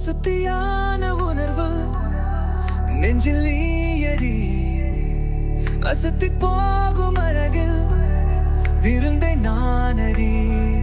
வசதியான உணர்வு நெஞ்சில் நீயடி. அசத்தி போகும் அழகில் விருந்தை நானடி.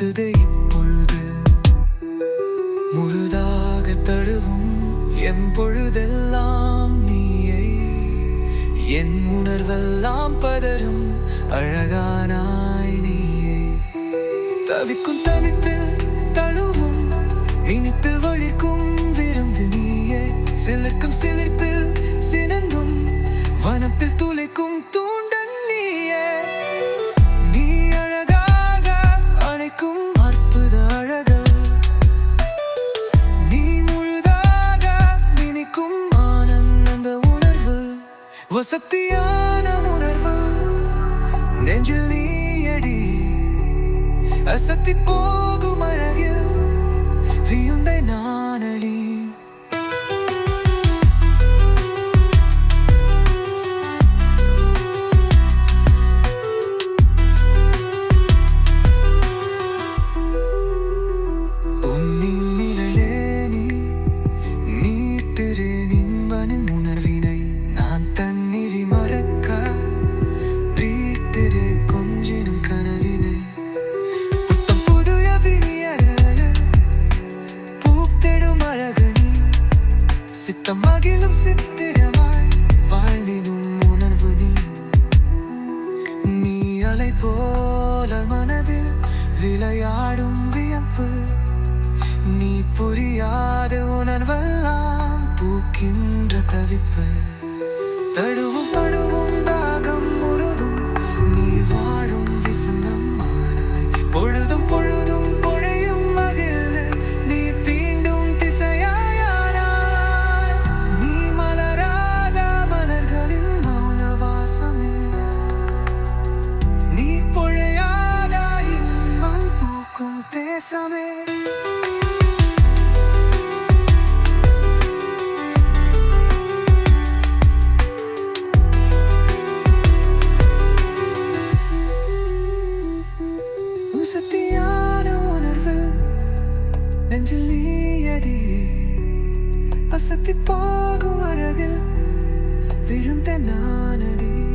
வைத்தது இப்பொழுது. முழுதாக தழுவும் என் பொழுதெல்லாம் நீயே. என் உணர்வெல்லாம் பதறும் அழகானாய் நீயே. தவிக்கும் தவிப்பில் தழுவும் இனிப்பில் வழிக்கும் விருந்து நீயே. சிலிர்க்கும் சிலிர்ப்பில் சினங்கும் வனப்பில் துளைக்கும் தூண்ட வசத்தியான உணர்வு நெஞ்சில் நீ அடி அசத்தி போகும் சித்தம் மகிழும் சித்திரமாய் வாழ்ந்திடும் உணர்வு நீ நீ அலை போல மனதில் விளையாடும் வியப்பு. நீ புரியாத உணர்வெல்லாம் பூக்கின்ற தவிப்பு. தடுவும் படுவும் தாகம் முழுதும் நீ வாழும் விசந்தம் மானாய். பொழுதும் நாசத்தி போகும் அழகில் விழுந்த நானதே.